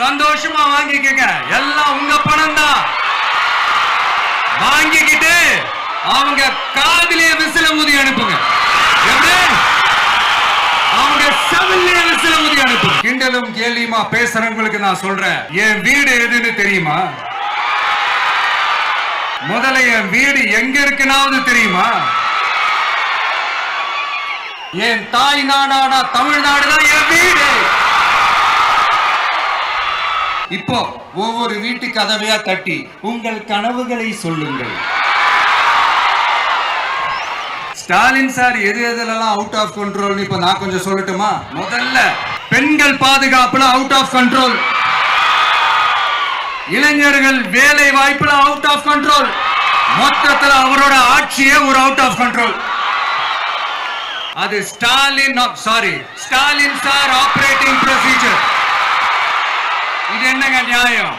சந்தோஷமா வாங்கிக்கங்க. எல்லாம் உங்க பணம் தான் வாங்கிக்கிட்டு அவங்க காதிலே விசில ஊதி அனுப்புங்க. அவங்க செவிலே விசில ஊதி அனுப்புங்க. கிண்டலும் கேலியுமா பேசுறவங்களுக்கு நான் சொல்றேன். என் வீடு எதுன்னு தெரியுமா? முதல்ல என் வீடு எங்க இருக்குனாவது தெரியுமா? என் தாய் நாடானா தமிழ்நாடு தான் என் வீடு. இப்போ ஒவ்வொரு வீட்டு கதவையா தட்டி உங்கள் கனவுகளை சொல்லுங்கள். ஸ்டாலின் சார் எது எதுலலாம் அவுட் ஆஃப் கண்ட்ரோல் இப்ப நான் கொஞ்சம் சொல்லட்டுமா? முதல்ல பெண்கள் பாதுகாப்புல அவுட் ஆஃப் கண்ட்ரோல் இளைஞர்கள் வேலை வாய்ப்புல அவுட் ஆஃப் கண்ட்ரோல் மொத்தத்துல அவரோட ஆட்சியே ஒரு அவுட் ஆஃப் கண்ட்ரோல் அது Stalin sorry Stalin sir operating procedure இது என்னங்க நியாயம்?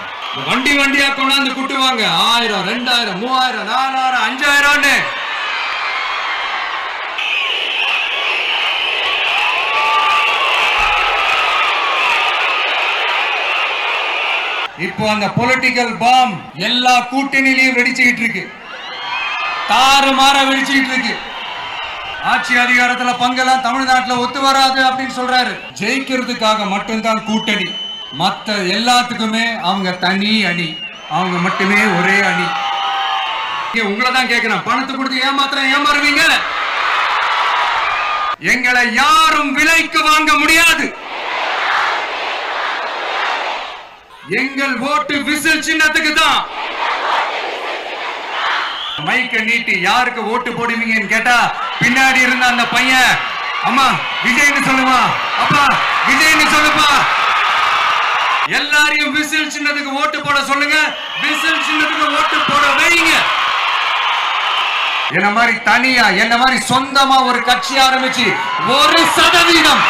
வண்டி வண்டியா கொண்டாந்து குட்டுவாங்க. ஆயிரம் ரெண்டாயிரம் மூவாயிரம் நாலாயிரம் அஞ்சாயிரம்னு. இப்போ அந்த பொலிட்டிக்கல் பாம் எல்லா கூட்டணியிலையும் வெடிச்சுக்கிட்டு இருக்கு. தாறு மாற வெடிச்சுக்கிட்டு இருக்கு. ஆட்சி அதிகாரத்துல பங்கெல்லாம் தமிழ்நாட்டுல ஒத்து வராது அப்படின்னு சொல்றாரு. ஜெயிக்கிறதுக்காக மட்டும்தான் கூட்டணி. மத்த எல்லாத்துக்குமே அவங்க தனி அணி. அவங்க மட்டுமே ஒரே அணி. உங்களை தான் கேட்கிறேன். பணத்தை கொடுத்து ஏமாத்திரம் ஏமாறுவீங்க? எங்களை யாரும் விலைக்கு வாங்க முடியாது. எங்கள் ஓட்டு விசில் சின்னத்துக்கு தான். மைக்க நீட்டி யாருக்கு ஓட்டு போடுவீங்கன்னு கேட்டா பின்னாடி இருந்த அந்த பையன் அம்மா விஜய்னு சொல்லுமா? அப்பா விஜய்னு சொல்லுப்பா. எல்லாரையும் விசில் சின்னத்துக்கு ஓட்டு போட சொல்லுங்க. விசில் சின்னத்துக்கு ஓட்டு போட வைங்க. என்ன மாதிரி தனியா என்ன மாதிரி சொந்தமா ஒரு கட்சி ஆரம்பிச்சு ஒரு சதவீதம்.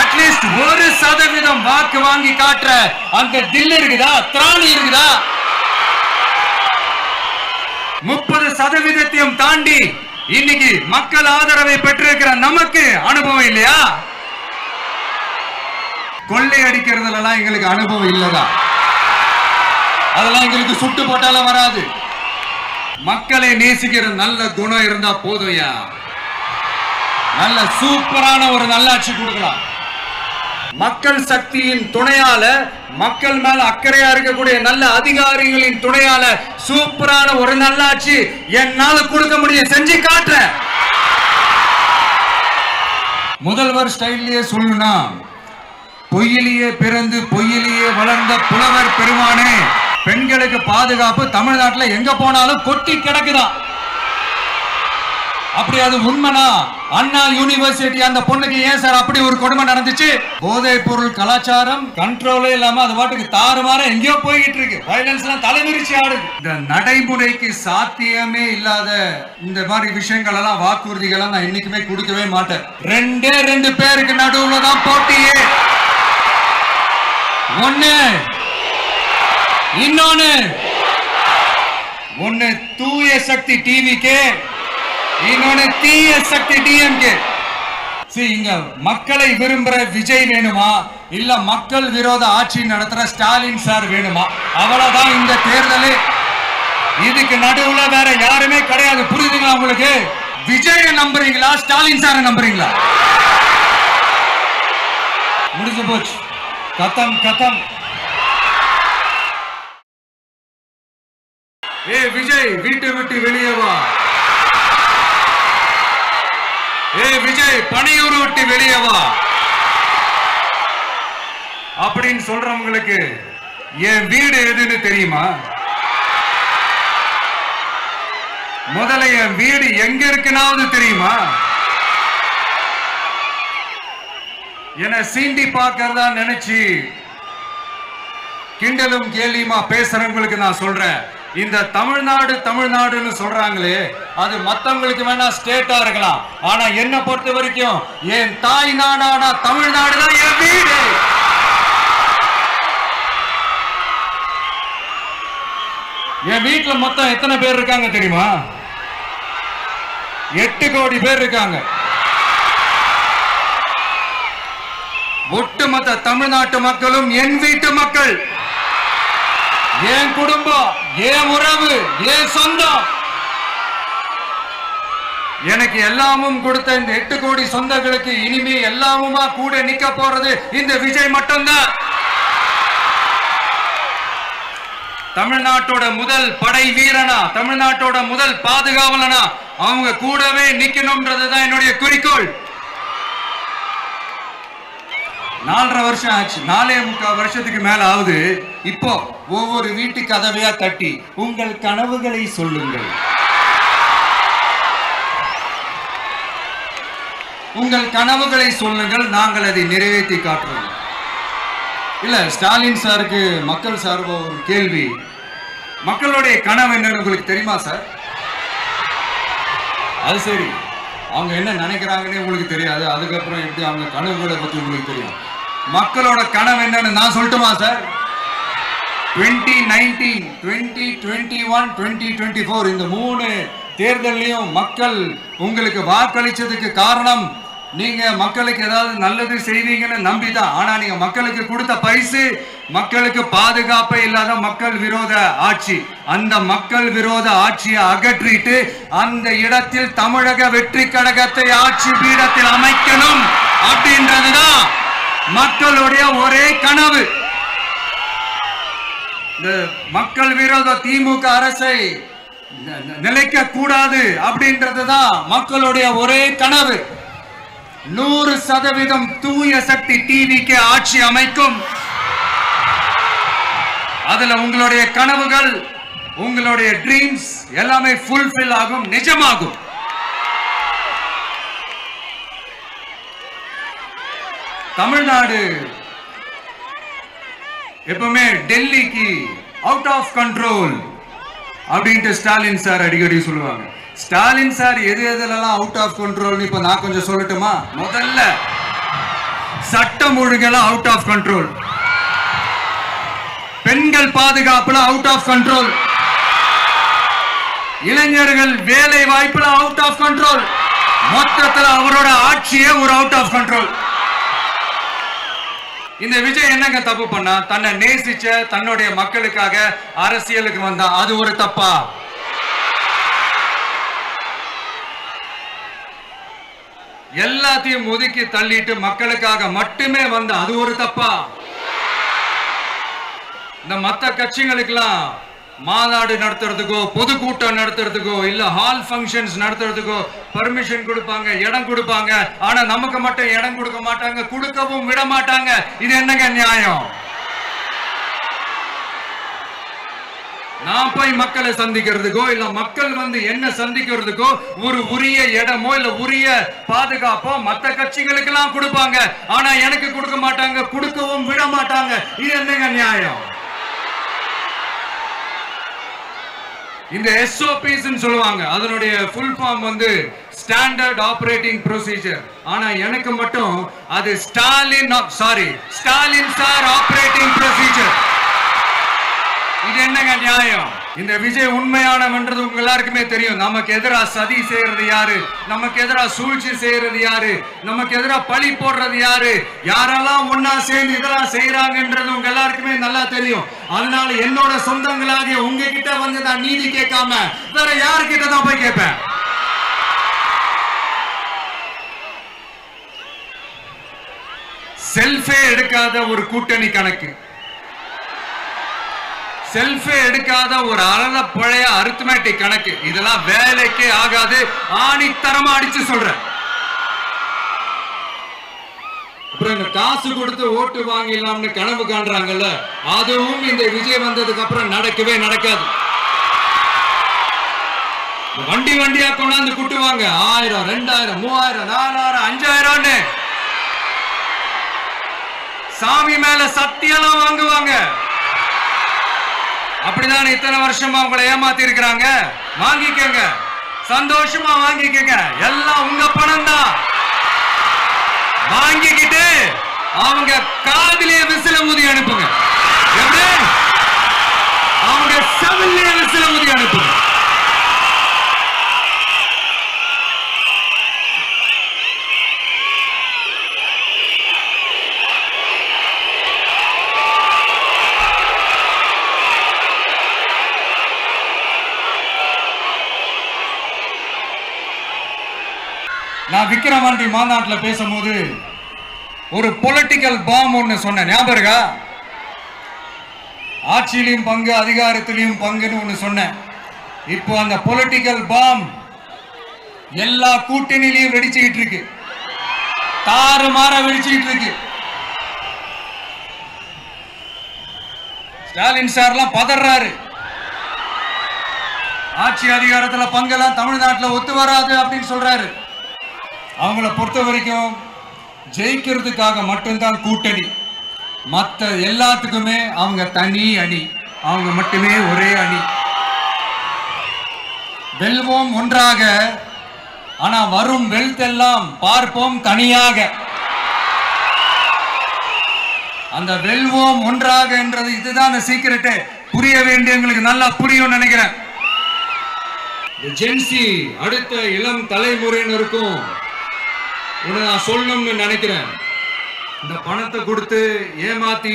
அட்லீஸ்ட் ஒரு சதவீதம் வாக்கு வாங்கி காட்டுற அந்த தில் இருக்குதா திராணி இருக்குதா? முப்பது சதவீதத்தையும் தாண்டி இன்னைக்கு மக்கள் ஆதரவை பெற்றிருக்கிற நமக்கு அனுபவம் இல்லையா? கொள்ளை அடிக்கிறதுலாம் எங்களுக்கு அனுபவம் இல்லதா அதெல்லாம் எங்களுக்கு சுட்டு போட்டாலும் வராது. மக்களை நேசிக்கிற நல்ல குணம் இருந்தா போதும்யா நல்ல சூப்பரான ஒரு நல்லாட்சி கொடுக்கலாம். மக்கள் சக்தியின் துணையால மக்கள் மேல அக்கறையா இருக்கக்கூடிய நல்ல அதிகாரிகளின் துணையால சூப்பரான ஒரு நல்லாட்சி என்னால கொடுக்க முடியும். செஞ்சு காட்டுறேன். முதல்வர் ஸ்டைல்லயே சொல்லணும்னா பொய்யிலேயே பிறந்து பொய்யிலேயே வளர்ந்த புலவர் பெருமானே பெண்களுக்கு பாதுகாப்பு தமிழ்நாட்டில் எங்க போனாலும் கொட்டி கிடக்குதா? அப்படி அது உண்மைனா அண்ணா யூனிவர்சிட்டி அந்த பொண்ணுக்கு ஏன் சார் அப்படி ஒரு கொடுமை நடந்துச்சு? போதை பொருள் கலாச்சாரம் கண்ட்ரோலே இல்லாம அது பாட்டுக்கு தாறுமாற எங்கேயோ போய்கிட்டு இருக்கு. வயலன்ஸ் எல்லாம் தலைவிரிச்சு ஆடுது. இந்த நடைமுறைக்கு சாத்தியமே இல்லாத இந்த மாதிரி விஷயங்கள் எல்லாம் வாக்குறுதிகள் நான் என்னைக்குமே கொடுக்கவே மாட்டேன். ரெண்டே ரெண்டு பேருக்கு நடுவுல தான் போட்டியே. ஒன்று இன்னொன்னு. ஒன்று தூய சக்தி டிவிக்கு இன்னொன்னு தீய சக்தி டிஎம்கே சரி இங்க மக்களை விரும்புற விஜய் வேணுமா? இல்ல மக்கள் விரோத ஆட்சி நடத்துற ஸ்டாலின் சார் வேணுமா? அவ்வளவுதான் இந்த தேர்தல். இதுக்கு நடுவுல வேற யாருமே கிடையாது. புரியுதுங்களா உங்களுக்கு? விஜய நம்புறீங்களா? ஸ்டாலின் சார நம்புறீங்களா? முடிஞ்சு போச்சு. கதம் கதம். ஏ விஜய் வீட்டை விட்டு வெளியே வா. ஏ விஜய் பணியூர் விட்டு வெளியே வா. அப்படின்னு சொல்றவங்களுக்கு என் வீடு எதுன்னு தெரியுமா? முதல்ல என் வீடு எங்க இருக்குன்னாவது தெரியுமா? என சீண்டி பார்க்கறதா நினைச்சு கிண்டலும் கேலியுமா பேசுறவங்களுக்கு நான் சொல்றேன். இந்த தமிழ்நாடு தமிழ்நாடுன்னு சொல்றாங்களே அது மத்தவங்களுக்கு வேணா ஸ்டேட்டா இருக்கலாம். ஆனா என்ன பொறுத்த வரைக்கும் என் தாய் நாடான தமிழ்நாடு தான் என் வீடு. என் வீட்டுல மொத்தம் எத்தனை பேர் இருக்காங்க தெரியுமா? எட்டு கோடி பேர் இருக்காங்க. ஒட்டுமொத்த தமிழ்நாட்டு மக்களும் என் வீட்டு மக்கள். என் குடும்பம் என் உறவு என் சொந்தம். எனக்கு எல்லாமும் கொடுத்த இந்த எட்டு கோடி சொந்தங்களுக்கு இனிமே எல்லாமுமா கூட நிக்க போறது இந்த விஜய் மட்டும்தான். தமிழ்நாட்டோட முதல் படை வீரனா தமிழ்நாட்டோட முதல் பாதுகாவலனா அவங்க கூடவே நிக்கணும்ன்றதுதான் என்னுடைய குறிக்கோள். நாலரை வருஷம் ஆச்சு. நாலே முக்கால் வருஷத்துக்கு மேல ஆகுது. இப்போ ஒவ்வொரு வீட்டு கதவையா தட்டி உங்கள் கனவுகளை சொல்லுங்கள். உங்கள் கனவுகளை சொல்லுங்கள். நாங்கள் அதை நிறைவேற்றி காட்டுறோம். இல்ல ஸ்டாலின் சாருக்கு மக்கள் சார்பா ஒரு கேள்வி. மக்களுடைய கனவு என்னன்னு உங்களுக்கு தெரியுமா சார்? அது சரி. அவங்க என்ன நினைக்கிறாங்கன்னு உங்களுக்கு தெரியாது. அதுக்கப்புறம் எப்படி அவங்க கனவுகளை பற்றி உங்களுக்கு தெரியும். மக்களோட கனவு என்னன்னு நான் சொல்லட்டுமா sir twenty nineteen twenty twenty one twenty twenty four இந்த மூணு தேர்தலையும் மக்கள் உங்களுக்கு வாக்களித்ததுக்கு காரணம் நீங்க மக்களுக்கு ஏதாவது நல்லது செய்வீங்கன்னு நம்பி தான் ஆனா நீங்க மக்களுக்கு கொடுத்த பரிசு மக்களுக்கு பாதுகாப்பே இல்லாத மக்கள் விரோத ஆட்சி. அந்த மக்கள் விரோத ஆட்சியை அகற்றிட்டு அந்த இடத்தில் தமிழக வெற்றி கழகத்தை ஆட்சி பீடத்தில் அமைக்கணும் அப்படின்றதுதான் மக்களுடைய ஒரே கனவு. இந்த மக்கள் விரோத திமுக அரசை நிலைக்க கூடாது அப்படின்றதுதான் மக்களுடைய ஒரே கனவு. நூறு சதவீதம் தூய சக்தி டிவிக்கு ஆட்சி அமைக்கும். அதுல உங்களுடைய கனவுகள் உங்களுடைய ட்ரீம்ஸ் எல்லாமே ஃபுல்ஃபில் ஆகும் நிஜமாகும். தமிழ்நாடு எப்பவுமே டெல்லிக்கு அவுட் ஆஃப் கண்ட்ரோல் அப்படின்ட்டு ஸ்டாலின் சார் அடிக்கடி சொல்லுவாங்க. ஸ்டாலின் சார் எது எதுலலாம் அவுட் ஆஃப் கண்ட்ரோல் இப்ப நான் கொஞ்சம் சொல்லட்டுமா? முதல்ல சட்டம் ஒழுங்கெல்லாம் அவுட் ஆஃப் கண்ட்ரோல் பெண்கள் பாதுகாப்புல அவுட் ஆஃப் கண்ட்ரோல் இளைஞர்கள் வேலை வாய்ப்புல அவுட் ஆஃப் கண்ட்ரோல் மொத்தத்தில் அவரோட ஆட்சியே ஒரு அவுட் ஆஃப் கண்ட்ரோல் இந்த விஜய் என்னங்க தப்பு பண்ணா? தன்னை நேசிச்ச தன்னுடைய மக்களுக்காக அரசியலுக்கு வந்தா அது ஒரு தப்பா? எல்லாத்தையும் ஒதுக்கி தள்ளிட்டு மக்களுக்காக மட்டுமே வந்த அது ஒரு தப்பா? இந்த மத்த கட்சிகளுக்கெல்லாம் மாநாடு நடத்துறதுக்கோ பொதுக்கூட்டம் நடத்துறதுக்கோ இல்ல ஹால் ஃபங்க்ஷன்ஸ் நடத்துறதுக்கோ பர்மிஷன் கொடுப்பாங்க இடம் கொடுப்பாங்க. ஆனா நமக்கு மட்டும் இடம் கொடுக்க மாட்டாங்க கொடுக்கவும் விட மாட்டாங்க. இது என்னங்க நியாயம்? நான் போய் மக்களை சந்திக்கிறதுக்கோ இல்ல மக்கள் வந்து என்ன சந்திக்கிறதுக்கோ ஒரு உரிய இடமோ இல்ல உரிய பாதுகாப்போ மத்த கட்சிகளுக்கு எல்லாம் கொடுப்பாங்க. ஆனா எனக்கு கொடுக்க மாட்டாங்க கொடுக்கவும் விட மாட்டாங்க. இது என்னங்க நியாயம்? இந்த எஸ்ஓபிஸ் சொல்லுவாங்க. அதனுடைய ஃபுல் ஃபார்ம் வந்து ஸ்டாண்டர்ட் ஆபரேட்டிங் ப்ரொசீஜர் ஆனா எனக்கு மட்டும் அது Stalin sorry Stalin sir operating procedure இது என்னங்க நியாயம்? இந்த விஜய் உண்மையானவன்றது உங்க எல்லாருக்குமே தெரியும். நமக்கு எதிரா சதி செய்யறது யாரு? நமக்கு எதிரா சூழ்ச்சி செய்யறது யாரு? நமக்கு எதிரா பழி போடுறது யாரு? யாரெல்லாம் ஒன்னா சேர்ந்து இதெல்லாம் செய்யறாங்கன்றது உங்க எல்லாருக்குமே நல்லா தெரியும். அதனால என்னோட சொந்தங்களாகிய உங்ககிட்ட வந்து நான் நீதி கேட்காம வேற யாருக்கிட்ட தான் போய் கேட்பேன்? செல்ஃபே எடுக்காத ஒரு கூட்டணி கணக்கு. செல்ஃபி எடுக்காத ஒரு அறத பழைய அரித்மேட்டிக் கணக்கு. இதெல்லாம் வேலைக்கே ஆகாது. ஆணித்தரமா அடிச்சு சொல்றேன். அப்புறம் இந்த காசு கொடுத்து ஓட்டு வாங்கிடலாம்னு கனவு காண்றாங்கல்ல அதுவும் இந்த விஜய் வந்ததுக்கு அப்புறம் நடக்கவே நடக்காது. வண்டி வண்டியா கொண்டாந்து குட்டுவாங்க. ஆயிரம் ரெண்டாயிரம் மூவாயிரம் நாலாயிரம் அஞ்சாயிரம்னு. சாமி மேல சத்தியெல்லாம் வாங்குவாங்க. அப்படிதான் இத்தனை வருஷமா உங்களை ஏமாத்தி இருக்கிறாங்க வாங்கிக்கங்க. சந்தோஷமா வாங்கிக்கங்க. எல்லாம் உங்க பணம் தான் வாங்கிக்கிட்டு அவங்க காதிலே விசில ஊதி அனுப்புங்க. அவங்க செவிலே விசில ஊதி அனுப்புங்க. நான் விக்கிரவாண்டி மாநாட்டில் பேசும்போது ஒரு பொலிட்டிக்கல் பாம் ஒன்று சொன்னேன். ஞாபகம் இருக்கா? ஆட்சியிலையும் பங்கு அதிகாரத்திலையும் பங்குன்னு ஒன்று சொன்னேன். இப்போ அந்த பொலிட்டிக்கல் பாம் எல்லா கூட்டணியிலையும் வெடிச்சுக்கிட்டு இருக்கு. தாறு மாற வெடிச்சுக்கிட்டு இருக்கு. ஸ்டாலின் சார்லாம் பதறாரு. ஆட்சி அதிகாரத்தில் பங்கெல்லாம் தமிழ்நாட்டில் ஒத்து வராது அப்படின்னு சொல்றாரு. அவங்கள பொறுத்த வரைக்கும் ஜெயிக்கிறதுக்காக மட்டும்தான் கூட்டணி. மற்ற எல்லாத்துக்குமே அவங்க தனி அணி. அவங்க மட்டுமே ஒரே அணி. வெல்வோம் ஒன்றாக. ஆனா வரும் வெல்த் எல்லாம் பார்ப்போம் தனியாக. அந்த வெல்வோம் ஒன்றாக என்றது இதுதான் சீக்கிரட்டு புரிய வேண்டியவங்களுக்கு நல்லா புரியும் நினைக்கிறேன். ஜென்சி அடுத்த இளம் தலைமுறையினருக்கும் ஒண்ணு நான் சொல்லணும்னு நினைக்கிறேன். இந்த பணத்தை கொடுத்து ஏமாத்தி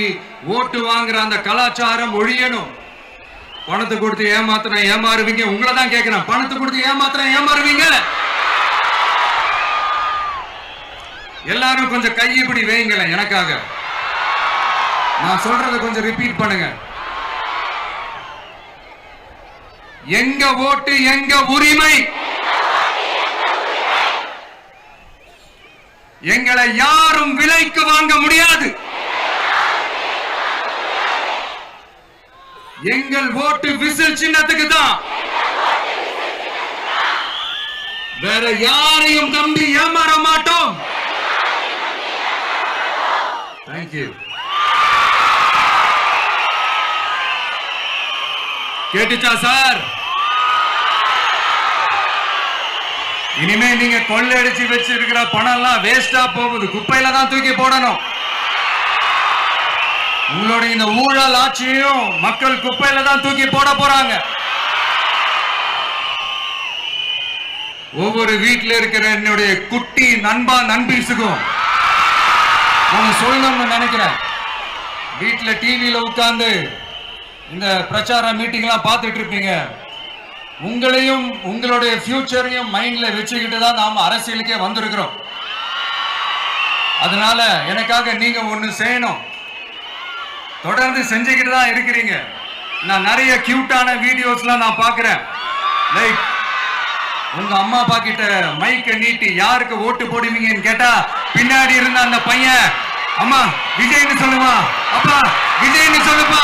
ஓட்டு வாங்குற அந்த கலாச்சாரம் ஒழியணும். பணத்தை கொடுத்து ஏமாத்தின ஏமாறுவீங்க? உங்களை தான் கேட்கிறேன் பணத்தை கொடுத்து ஏமாத்தின ஏமாறுவீங்க? எல்லாரும் கொஞ்சம் கை இப்படி வைங்களேன் எனக்காக. நான் சொல்றத கொஞ்சம் ரிப்பீட் பண்ணுங்க. எங்க ஓட்டு எங்க உரிமை? எங்களை யாரும் விலைக்கு வாங்க முடியாது. எங்கள் ஓட்டு விசில் சின்னத்துக்கு தான். வேற யாரையும் நம்பி ஏமாற மாட்டோம். தேங்க்யூ கேட்டுச்சா சார்? இனிமே நீங்க கொள்ளையடிச்சு வச்சிருக்கிற பணம் எல்லாம் வேஸ்டா போகுது. குப்பையில தான் தூக்கி போடணும். உங்களுடைய இந்த ஊழல் ஆட்சியையும் மக்கள் குப்பையில தான் தூக்கி போட போறாங்க. ஒவ்வொரு வீட்டில் இருக்கிற என்னுடைய குட்டி நண்பா நண்பீஸுக்கும் நான் சொல்லணும்னு நினைக்கிறேன். வீட்டில் டிவியில் உட்காந்து இந்த பிரச்சார மீட்டிங்லாம் பார்த்துட்டு இருப்பீங்க. உங்களையும் உங்களுடைய ஃபியூச்சரையும் மைண்ட்ல வச்சுக்கிட்டு தான் நாம அரசியலுக்கே வந்திருக்கிறோம். அதனால எனக்காக நீங்க ஒண்ணு செய்யணும். தொடர்ந்து செஞ்சுக்கிட்டு தான் இருக்கிறீங்க. நான் நிறைய கியூட்டான வீடியோஸ்லாம் நான் பார்க்குறேன். லைக் உங்க அம்மா அப்பா கிட்ட மைக்கை நீட்டி யாருக்கு ஓட்டு போடுவீங்கன்னு கேட்டா பின்னாடி இருந்த அந்த பையன் அம்மா விஜய்னு சொல்லுவா அப்பா விஜய்னு சொல்லுப்பா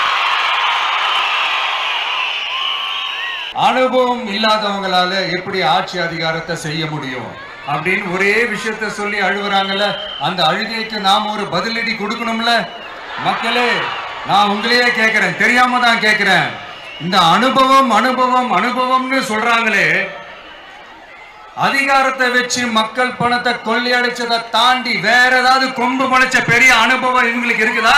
அனுபவம் இல்லாதவங்களால எப்படி ஆட்சி அதிகாரத்தை செய்ய முடியும்? அப்படின்னு ஒரே விஷயத்த சொல்லி அழுகுறாங்கல்ல. அந்த அழுகைக்கு நாம் ஒரு பதிலடி கொடுக்கணும்ல? மக்களே நான் உங்களையே கேட்கிறேன் தெரியாம தான் கேட்கிறேன் இந்த அனுபவம் அனுபவம் அனுபவம்னு சொல்றாங்களே. அதிகாரத்தை வச்சு மக்கள் பணத்தை கொள்ளையடிச்சதை தாண்டி வேற ஏதாவது கொம்பு முளைச்ச பெரிய அனுபவம் இவங்களுக்கு இருக்குதா?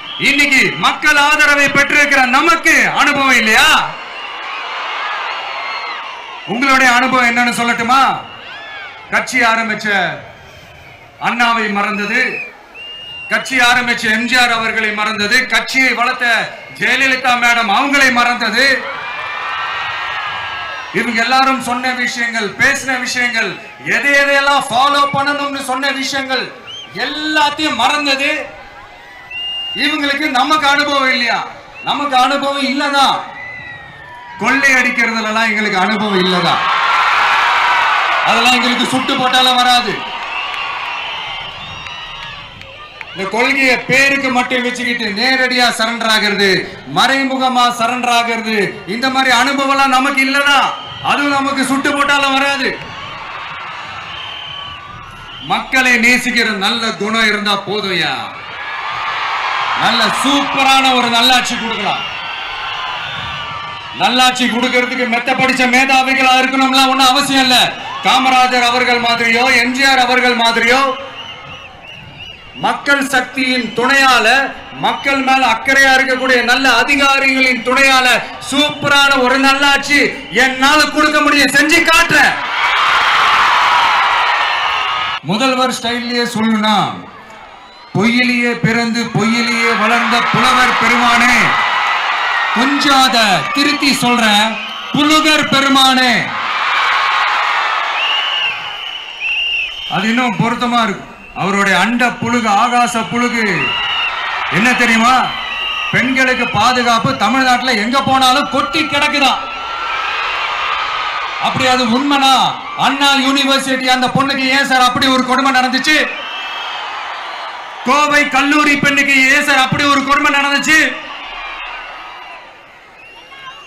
இன்னைக்கு மக்கள் ஆதரவை பெற்றிருக்கிற நமக்கு அனுபவம் இல்லையா? உங்களுடைய அனுபவம் என்னன்னு சொல்லட்டுமா? கட்சி ஆரம்பிச்ச அண்ணாவை மறந்தது. கட்சி ஆரம்பிச்ச எம்ஜிஆர் அவர்களை மறந்தது. கட்சியை வளர்த்த ஜெயலலிதா மேடம் அவங்களை மறந்தது. இவங்க எல்லாரும் சொன்ன விஷயங்கள் பேசின விஷயங்கள் எதை எதையெல்லாம் ஃபாலோ பண்ணணும்னு சொன்ன விஷயங்கள் எல்லாத்தையும் மறந்தது. இவங்களுக்கு நமக்கு அனுபவம் இல்லையா? நமக்கு அனுபவம் இல்லதான் கொள்ளை அடிக்கிறதுலாம் எங்களுக்கு அனுபவம் இல்லதான் அதெல்லாம் எங்களுக்கு சுட்டு போட்டாலும் வராது. இந்த கொள்கையை பேருக்கு மட்டும் வச்சுக்கிட்டு நேரடியா சரண்டர் ஆகிறது மறைமுகமா சரண்டர் ஆகிறது இந்த மாதிரி அனுபவம் எல்லாம் நமக்கு இல்லதா? அதுவும் நமக்கு சுட்டு போட்டாலும் வராது. மக்களை நேசிக்கிற நல்ல குணம் இருந்தா போதும்யா நல்ல சூப்பரான ஒரு நல்லாட்சி கொடுக்கலாம். நல்லாட்சி கொடுக்கறதுக்கு மெத்த படிச்ச மேதாவிகளா இருக்கணும்லாம் ஒன்றும் அவசியம் இல்லை. காமராஜர் அவர்கள் மாதிரியோ எம்ஜிஆர் அவர்கள் மாதிரியோ மக்கள் சக்தியின் துணையால மக்கள் மேல அக்கறையா இருக்கக்கூடிய நல்ல அதிகாரிகளின் துணையால சூப்பரான ஒரு நல்லாட்சி என்னால கொடுக்க முடியும். செஞ்சு காட்டுறேன். முதல்வர் ஸ்டைல்லயே சொல்லணும்னா பொய்யிலேயே பிறந்து பொய்யிலேயே வளர்ந்த புலவர் பெருமானே. கொஞ்சம் திருத்தி சொல்ற புலுகர் பெருமானே. அது இன்னும் பொருத்தமா இருக்கும் அவருடைய அண்ட புழுகு ஆகாச புழுகு என்ன தெரியுமா? பெண்களுக்கு பாதுகாப்பு தமிழ்நாட்டில் எங்க போனாலும் கொட்டி கிடக்குதான் அப்படி அது உண்மைனா அண்ணா யூனிவர்சிட்டி அந்த பொண்ணுக்கு ஏன் சார் அப்படி ஒரு கொடுமை நடந்துச்சு? கோவை கல்லூரி பெண்ணுக்கு ஏன் சார் அப்படி ஒரு கொடுமை நடந்துச்சு.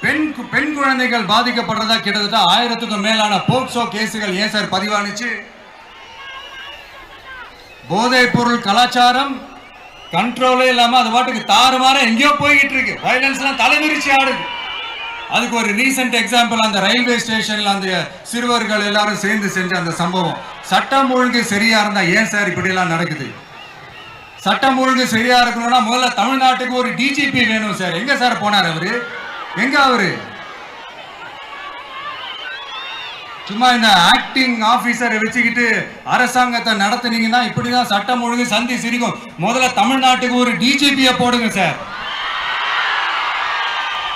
பெண் பெண் குழந்தைகள் பாதிக்கப்படுறதா கிட்டத்தட்ட ஆயிரத்துக்கும் மேலான போக்சோ கேசுகள் ஏன் சார் பதிவானுச்சு. போதைப் பொருள் கலாச்சாரம் கண்ட்ரோலே இல்லாம அது பாட்டுக்கு தாறுமாற எங்கேயோ போய்கிட்டு இருக்கு. வயலன்ஸ் எல்லாம் தலைவிரிச்சு ஆடுது. அதுக்கு ஒரு ரீசெண்ட் எக்ஸாம்பிள் அந்த ரயில்வே ஸ்டேஷன்ல அந்த சிறுவர்கள் எல்லாரும் சேர்ந்து செஞ்ச அந்த சம்பவம். சட்டம் ஒழுங்கு சரியா இருந்தா ஏன் சார் இப்படி எல்லாம் நடக்குது? சட்டம் ஒழுங்கு சரியா இருக்கணும்னா முதல்ல தமிழ்நாட்டுக்கு ஒரு டிஜிபி வேணும் சார். எங்க சார் போனார் அவரு? எங்க அவரு? சும்மா இந்த ஆக்டிங் ஆபீசரை வச்சுக்கிட்டு அரசாங்கத்தை நடத்தினீங்கன்னா இப்படிதான் சட்டம் ஒழுங்கு சந்தி சிரிக்கும். முதல்ல தமிழ்நாட்டுக்கு ஒரு டிஜிபிய போடுங்க சார்.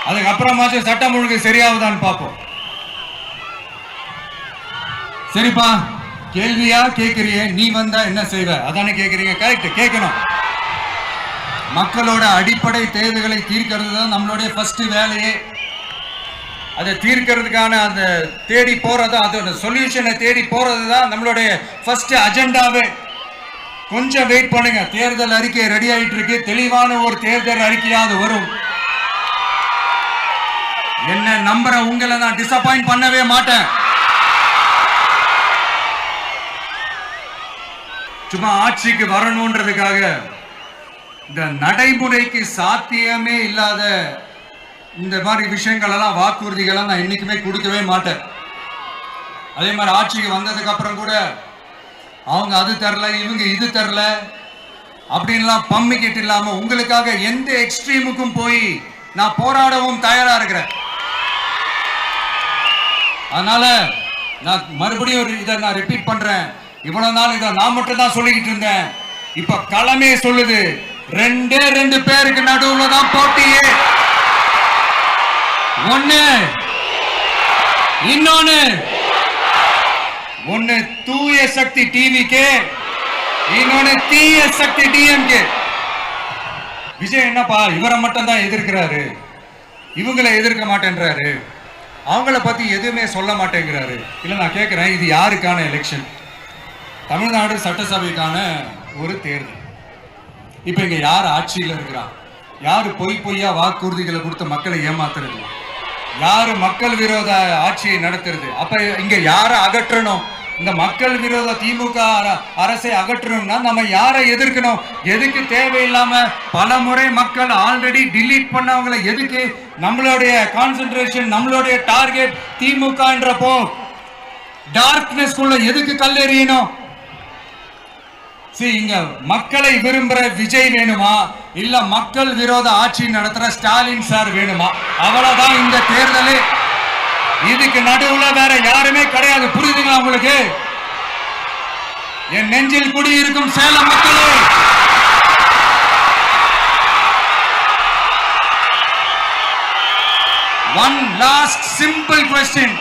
அதுக்கப்புறமாச்சும் சட்டம் ஒழுங்கு சரியாகுதான்னு பார்ப்போம். சரிப்பா. கேள்வியா கேக்குறியே? நீ வந்தா என்ன செய்வ? அதானே கேக்குறீங்க. கரெக்ட் கேட்கணும் மக்களோட அடிப்படை தேவைகளை தீர்க்கிறது தான் நம்மளுடைய ஃபர்ஸ்ட் வேலையே. அதை தீர்க்கிறதுக்கான அந்த தேடி போறது அதோட சொல்யூஷனை தேடி போறது தான் நம்மளுடைய ஃபர்ஸ்ட் அஜெண்டாவே கொஞ்சம் வெயிட் பண்ணுங்க. தேர்தல் அறிக்கை ரெடி ஆயிட்டு இருக்கு தெளிவான ஒரு தேர்தல் அறிக்கையாவது வரும். என்ன நம்புற உங்களை நான் டிசப்பாயிண்ட் பண்ணவே மாட்டேன். சும்மா ஆட்சிக்கு வரணுன்றதுக்காக. இந்த நடைமுறைக்கு சாத்தியமே இல்லாத இந்த மாதிரி விஷயங்கள் எல்லாம் நான் இன்னைக்குமே கொடுக்கவே மாட்டேன். அதே மாதிரி ஆட்சிக்கு வந்ததுக்கு அப்புறம் கூட அவங்க அது தரல இவங்க இது தரல அப்படின்லாம் பம்மிக்கிட்டு இல்லாம உங்களுக்காக எந்த எக்ஸ்ட்ரீமுக்கும் போய் நான் போராடவும் தயாரா இருக்கிறேன். அதனால நான் மறுபடியும் ஒரு இதை நான் ரிப்பீட் பண்றேன். இவ்வளவு நாள் இதை நான் மட்டும் தான் சொல்லிக்கிட்டு இருந்தேன். இப்ப களமே சொல்லுது. ரெண்டே ரெண்டு பேருக்கு நடுவுல தான் போட்டியே. ஒண்ணு இன்னொன்னு. ஒண்ணு தூய சக்தி டிவிக்கு இன்னொன்னு தீய சக்தி டிஎம்கே. விஜய் என்னப்பா இவரை மட்டும் தான் எதிர்க்கிறாரு. இவங்களை எதிர்க்க மாட்டேன்றாரு. அவங்கள பத்தி எதுவுமே சொல்ல மாட்டேங்கிறாரு. இல்ல நான் கேட்கிறேன் இது யாருக்கான எலெக்ஷன் தமிழ்நாடு சட்டசபைக்கான ஒரு தேர்தல். இப்ப இங்க யார் ஆட்சியில் இருக்கிறா? யாரு பொய் பொய்யா வாக்குறுதிகளை கொடுத்து மக்களை ஏமாத்துறது? யாரு மக்கள் விரோத ஆட்சியை நடத்துறது? அப்ப இங்க யாரை அகற்றணும்? இந்த மக்கள் விரோத திமுக அர- அரசை அகற்றணும்னா நம்ம யாரை எதிர்க்கணும்? எதுக்கு தேவையில்லாம பல முறை மக்கள் ஆல்ரெடி டிலீட் பண்ணவங்களை எதுக்கு? நம்மளுடைய கான்சென்ட்ரேஷன் நம்மளுடைய டார்கெட் திமுகன்றப்போ டார்க்னஸ் எதுக்கு கல்லெறியணும் இங்க மக்களை விரும்புற விஜய் வேணுமா? இல்ல மக்கள் விரோத ஆட்சி நடத்துற ஸ்டாலின் சார் வேணுமா? அவ்வளவுதான் இந்த தேர்தல். இதுக்கு நடுவுல வேற யாருமே கிடையாது. புரியுதுங்களா உங்களுக்கு? என் நெஞ்சில் குடியிருக்கும் சேலம் மக்களே! One last simple question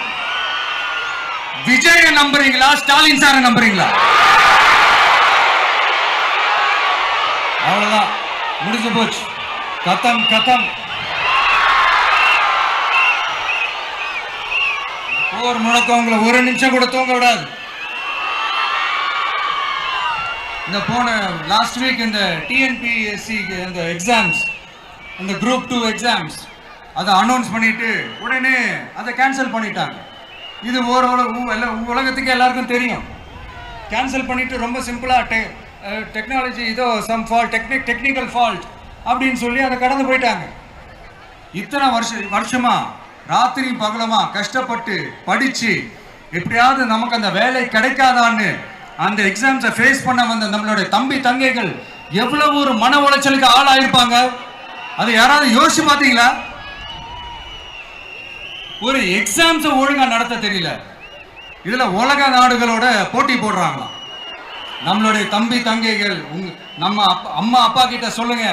Vijaya நம்புறீங்களா? ஸ்டாலின் சார நம்புறீங்களா? அவ்வளோதான் முடிஞ்சு போச்சு. கத்தம் கத்தம். போர் முழக்கம் உங்களை ஒரு நிமிஷம் கூட தூங்க விடாது. இந்த போன லாஸ்ட் வீக் இந்த டிஎன்பிஎஸ்சி இந்த எக்ஸாம்ஸ் இந்த குரூப் டூ எக்ஸாம்ஸ் அதை அனௌன்ஸ் பண்ணிட்டு உடனே அதை கேன்சல் பண்ணிட்டாங்க. இது ஒரு உலகத்துக்கு எல்லாருக்கும் தெரியும். கேன்சல் பண்ணிட்டு ரொம்ப சிம்பிளாக டே டெக்னாலஜி இதோ some fault technique technical fault அப்படின்னு சொல்லி அதை கடந்து போயிட்டாங்க. இத்தனை வருஷம் வருஷமா ராத்திரி பகலமா கஷ்டப்பட்டு படிச்சு எப்படியாவது நமக்கு அந்த வேலை கிடைக்காதான்னு அந்த எக்ஸாம்ஸை ஃபேஸ் பண்ண வந்த நம்மளுடைய தம்பி தங்கைகள் எவ்வளவு ஒரு மன உளைச்சலுக்கு ஆளாயிருப்பாங்க? அதை யாராவது யோசிச்சு பார்த்தீங்களா? ஒரு எக்ஸாம்ஸை ஒழுங்காக நடத்த தெரியல. இதில் உலக நாடுகளோட போட்டி போடுறாங்களாம். நம்மளுடைய தம்பி தங்கைகள் நம்ம அம்மா அப்பா கிட்ட சொல்லுங்க.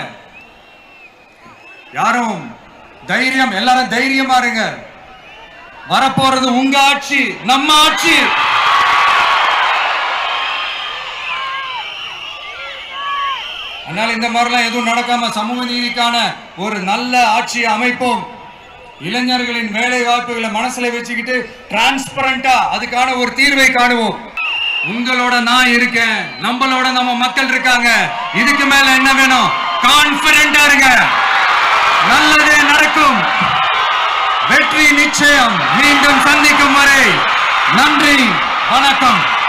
யாரும் தைரியம் எல்லாரும் தைரியமா இருங்க வரப்போறது உங்க ஆட்சி நம்ம ஆட்சி. அதனால இந்த மாதிரிலாம் எதுவும் நடக்காம சமூக நீதிக்கான ஒரு நல்ல ஆட்சியை அமைப்போம். இளைஞர்களின் வேலை வாய்ப்புகளை மனசுல வச்சுக்கிட்டு டிரான்ஸ்பரண்டா அதுக்கான ஒரு தீர்வை காணுவோம். உங்களோட நான் இருக்கேன். நம்மளோட நம்ம மக்கள் இருக்காங்க. இதுக்கு மேல என்ன வேணும்? கான்பிடண்டா இருங்க. நல்லதே நடக்கும். வெற்றி நிச்சயம். மீண்டும் சந்திக்கும் வரை நன்றி வணக்கம்.